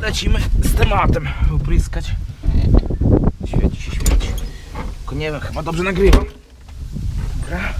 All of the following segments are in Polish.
lecimy z tematem upryskać. Świeci się, świeci. Tylko nie wiem, chyba dobrze nagrywam. Dobra.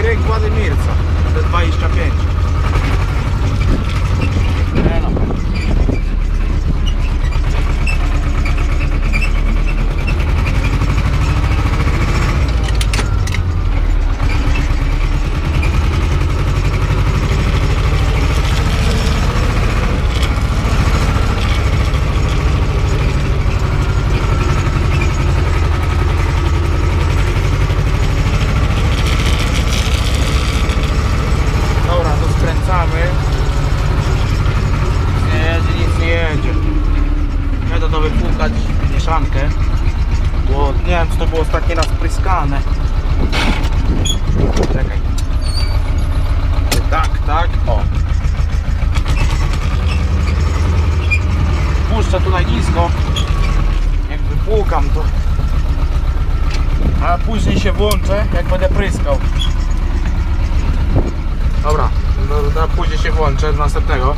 Ta słyszeli ryk Władimirca. To jest 25. Nie no. Dobra, to skręcamy. Nic nie jedzie, nic nie jedzie. To wypłukać mieszankę. Bo nie wiem, czy to było ostatni raz pryskane. Czekaj. Tak, tak, o. Puszczę tutaj nisko. Jak wypłukam to. A później się włączę, jak będę pryskał. Dobra, no, no, później się włączę do następnego.